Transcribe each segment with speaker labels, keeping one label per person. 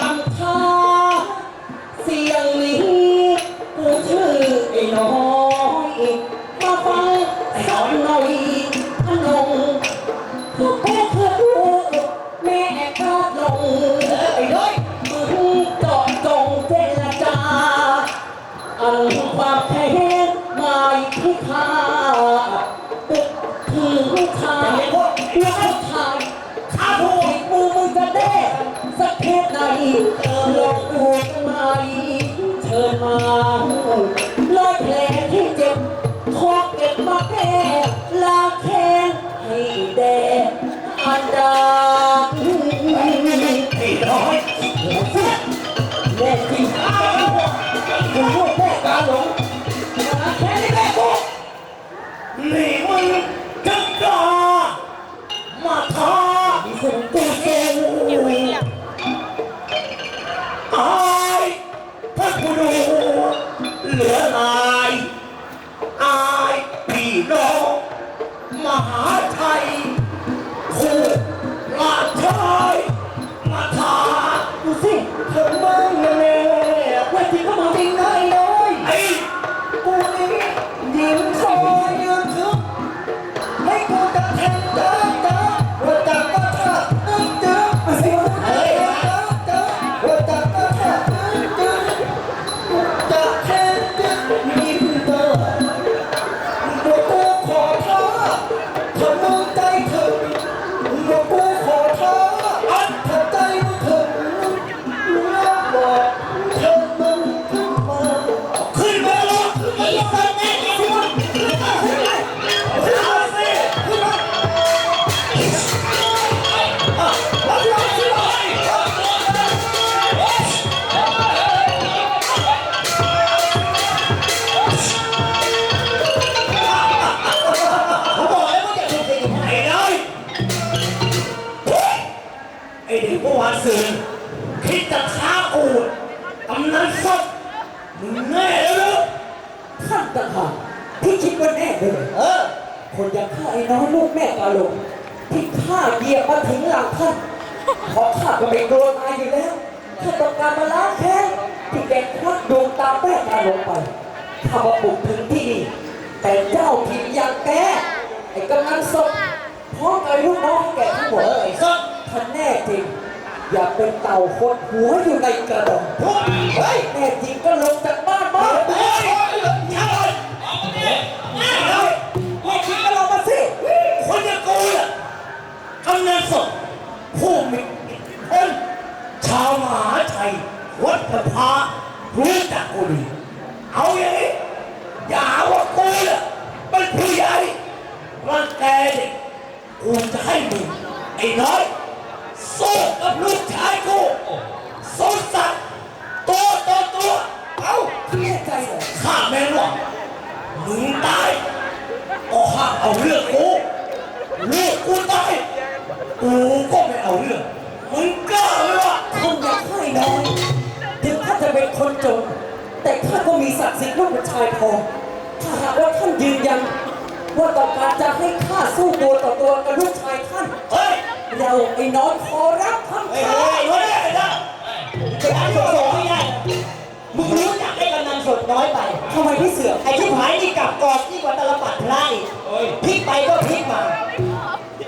Speaker 1: ตั้งท่าเสียงนี้กูชื่อไอ้น้อยมาฟังสักหน่อยพนงทุกแม่เธอดูแม่ก็ลงไอ้น้อยมึงจอดจงเจรจาอันความแค้นไม่ที่ข้า ที่คิดว่าแน่เล
Speaker 2: ย
Speaker 1: เอ
Speaker 2: อ
Speaker 1: คนอย่างข้า
Speaker 2: ไอ้น้องลู
Speaker 1: กแม่กาลงที่ข้าเหยียบมาถึงหลังท่านเพราะข้าก็ไม่กลัวตายอยู่แล้วข้าต้องการมาล้างแค้นที่แกควักดวงตาแม่กาลงไปข้ามาบุกถึงที่นี่แต่เจ้าผิดอย่างแกไอ้กำนันศพพร้อมกับลูกน้องแกทั้งหมดไอ้ซดท่านแน่จริงอย่าเป็นเต่าคดหัวอยู่ในกระดองเฮ้ยแน่จริงก็ลงจาก
Speaker 2: ไอ้น้อย
Speaker 1: แน่จริงก็ลงมาสิ
Speaker 2: คนอย่างกูน่ะกำนันสดผู้มีอิทธิพลชาวมหาชัยวัดพระพารู้จักกูดีเอาอย่างนี้อย่าหาว่ากูน่ะเป็นผู้ใหญ่รังแกเด็กกูจะให้มึงไอ้น้อยสู้กับลูกชายกูสมศักดิ์ตัวต่อตัว เอา
Speaker 1: แน่ใจเหรอ
Speaker 2: ข้าแม่นว่า มึงตายก็ห้ามเอาเรื่องกูลูกกูตายกูก็ไม่เอาเรื่อง มึงกล้าไหมวะ
Speaker 1: คนอย่างข้าไอ้น้อยถึงท่านจะเป็นคนจน แต่ข้าก็มีศักดิ์ศรีลูกเป็นชายพอถ้าหากว่าท่านยืนยัน ว่าต้องการจะให้ข้าสู้ตัวต่อตัวกับลูกชายท่าน
Speaker 2: เฮ้ย
Speaker 1: เราไอ้น้อยขอ ทำ
Speaker 3: ไม
Speaker 1: พี่เสือก
Speaker 3: ไอ้ชิบหายนี่กลับกรอบยิ่งกว่าตลปัดพระอีกพลิกไปก็พลิกมา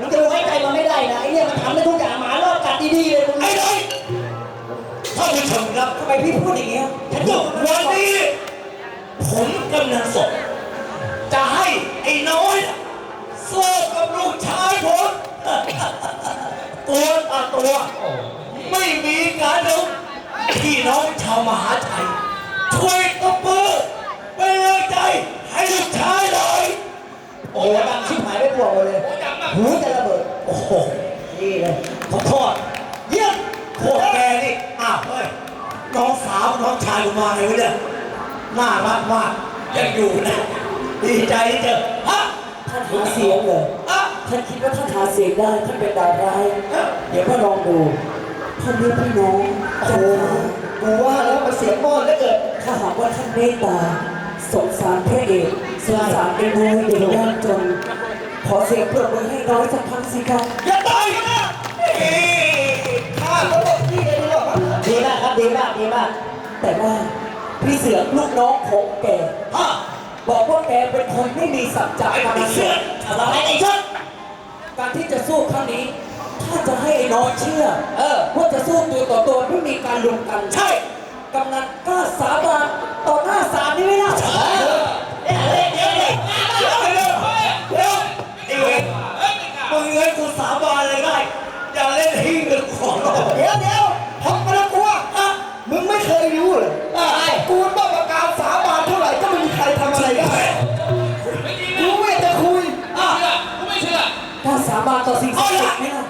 Speaker 3: มึงจะไว้ใจมันไม่ได้นะไอ้เนี่ยมันทำได้ทุกอย่างหมารอบกัดดีๆเลยมึง
Speaker 2: ไอ้น้อยท่านผู้ชมครับ
Speaker 1: ทำไมพี่พูดอย่างเงี้ย
Speaker 3: ฉันจบ
Speaker 2: วันนี้ผมกำนันศพจะให้ไอ้น้อยน่ะสู้กับลูกชายผมตัวต่อตัว ไม่มีการลงพี่น้องชาวมหาชัยช่วยตบมือเป็นแรงใจให้ลูกชายเลย
Speaker 3: โอ้โหดังชิบหายไม่ปวดเลยหูจะระเบิด
Speaker 2: โอ้โห
Speaker 3: นี่เลย
Speaker 2: ขอโทษเยี่ยมพวกแกนี่ อ้าวเฮ้ย น้องสาวน้องชายกูมาไงวะเนี่ยน่ารักมากยังอยู่นะ ดีใจที่เจอฮะ
Speaker 1: ท่านหาเสียงเลย
Speaker 2: อะ
Speaker 1: ท่านคิดว่าท่านหาเสียงได้ท่านเป็นดาวร้ายเดี๋ยวพ่อลองดูท่านมีพี่น้อง
Speaker 3: โอ้โหกูว่าแล้วมันเสียงมอดแล้วเกิด
Speaker 1: ถ้าหากว่าท่านเมตตาสงสารพระเอกสงสารไอ้น้อยเด็กยากจน ขอเสียงปรบมือให้น้อยสักครั้งสิครับ
Speaker 2: อย่าตายนะเฮ้ย
Speaker 3: บ้าง
Speaker 1: แต่ว่าพี่เสือกลูกน้องของแก
Speaker 2: ฮะ
Speaker 1: บอกว่าแกเป็นคนไม่มีสัจจะ
Speaker 2: ไอ้
Speaker 1: ทาง
Speaker 2: ไอ้
Speaker 1: เสื
Speaker 2: เสื
Speaker 1: อ
Speaker 2: อกกอะไรไอ้เสือก
Speaker 1: การที่จะสู้ครั้งนี้ ถ้าจะให้ไอ้น้องเชื่อ
Speaker 3: เออ
Speaker 1: ว่าจะสู้ตัวต่อตัวไม่มีการลุมกัน
Speaker 2: ใช่
Speaker 1: กำนันกล้าสาบานต่อหน้าศาลนี่
Speaker 2: กล้า
Speaker 3: สาบาน
Speaker 1: ต่อสิ่งศักดิ์สิทธิ์ไหมล่ะ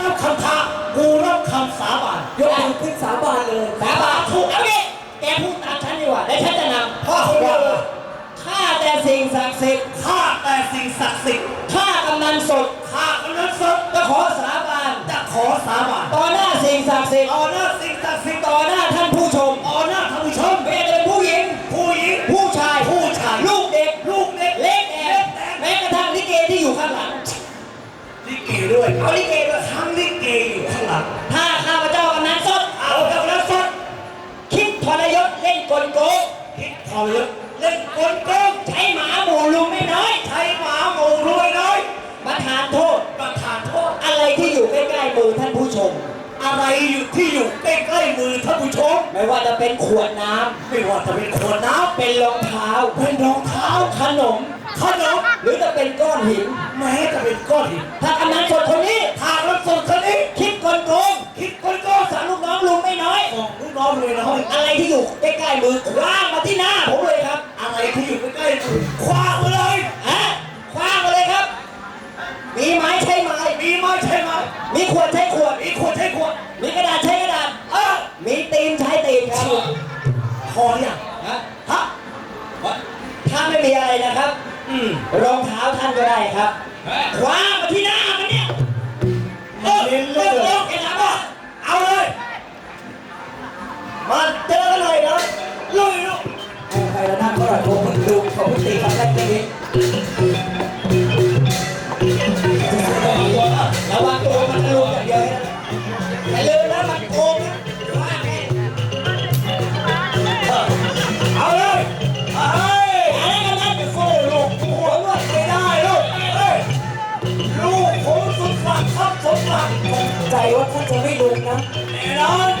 Speaker 2: รับคำท้ากูรับคำสาบาน
Speaker 1: ยกมือขึ้นสาบานเลย
Speaker 3: สาบานถูกเอาดิแกพูดตามฉันดีกว่าและฉันจะนำพ่อคนเดียวข้าแต่สิ่งศักดิ์สิทธิ์
Speaker 2: ข้าแต่สิ่งศักดิ์สิทธิ์
Speaker 3: ข้ากำนันสด
Speaker 2: ข้ากำลังสด
Speaker 3: จะขอสาบาน
Speaker 2: จะขอสาบาน
Speaker 3: ต่อหน้าสิ่งศักดิ์สิทธิ์
Speaker 2: ต่อหน้าสิ่งศักดิ์สิทธิ์
Speaker 3: เกด้
Speaker 2: วย
Speaker 3: เอาลิเกด้วย
Speaker 2: ทั้งลิเกอยู่ข้างหลัง
Speaker 3: ถ้าข้าพเจ้ากำนันสด
Speaker 2: เอาเจ้าแล้วสด
Speaker 3: คิดทรยศเล่นกลโกง
Speaker 2: คิดพอเยอะเล่นกลโกง
Speaker 3: ใช้หมาหมูลุงไม่น้อย
Speaker 2: ใช้หมาหมูรวยน้อย
Speaker 3: มาทานโทษ
Speaker 2: ประทานโทษ
Speaker 3: อะไรที่อยู่ใกล้ๆมือท่านผู้ชม
Speaker 2: อะไรอยู่ที่อยู่ใกล้ๆมือท่านผู้ชม
Speaker 3: ไม่ว่าจะเป็นขวดน้ำ
Speaker 2: ไม่ว่าจะเป็นขวดน้ำ
Speaker 3: เป็นรองเท้า
Speaker 2: เป็นรองเท้า
Speaker 3: ขนม
Speaker 2: ขนม
Speaker 3: หรือจะเป็นก้อนหิน
Speaker 2: แม้จะเป็นก้อนหิน
Speaker 3: ถ้ากำนันสดคน
Speaker 2: ที่
Speaker 3: อยู่ใกล้ๆมือคว้างมาที่หน้าผมเลยครับ
Speaker 2: อะไรที่อยู่ใกล้ๆมือคว้ามาเลย
Speaker 3: ฮะคว้างมาเลยครับ มีไม้ใช้ไม้
Speaker 2: มีไหมใช่ไหม
Speaker 3: มีขวดใช้ขวด
Speaker 2: มีขวดใช่ขวด
Speaker 3: มีกระดาษใช้กระดาษ
Speaker 2: เออ
Speaker 3: มีตีนใช้ตีนครับ
Speaker 2: พอเนี่ย
Speaker 3: ฮะ
Speaker 2: ฮะ
Speaker 3: ถ้าไม่มีอะไรนะครับ
Speaker 2: อืม
Speaker 3: รองเท้าท่านก็ได้ครับคว้าง
Speaker 1: ขอคุณตีคำแรกนี้
Speaker 3: ระวังตัวมันจะลงอย่างเดียวนะอย่าลืมนะมันโกงนะว่าไง
Speaker 2: เอาเลยเฮ้ย
Speaker 3: อะไรกันนะจะสู้
Speaker 2: ลูกหัวว่าไม่ได้ลูกเฮ้ยลูกผมสุดฝักครับสุดฝัก
Speaker 1: ใจว่าท่านจะไม่ลุมนะ
Speaker 2: แน่นอน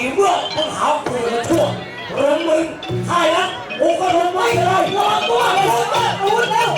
Speaker 2: นี
Speaker 3: เมื่อ
Speaker 2: มึงหากู
Speaker 1: มาทั่
Speaker 2: วเรื่องมึงใช่นะกูก็ลงไม่ได้ระวังตัว
Speaker 1: ไป
Speaker 2: เลย
Speaker 1: เลยอาวุธเร็ว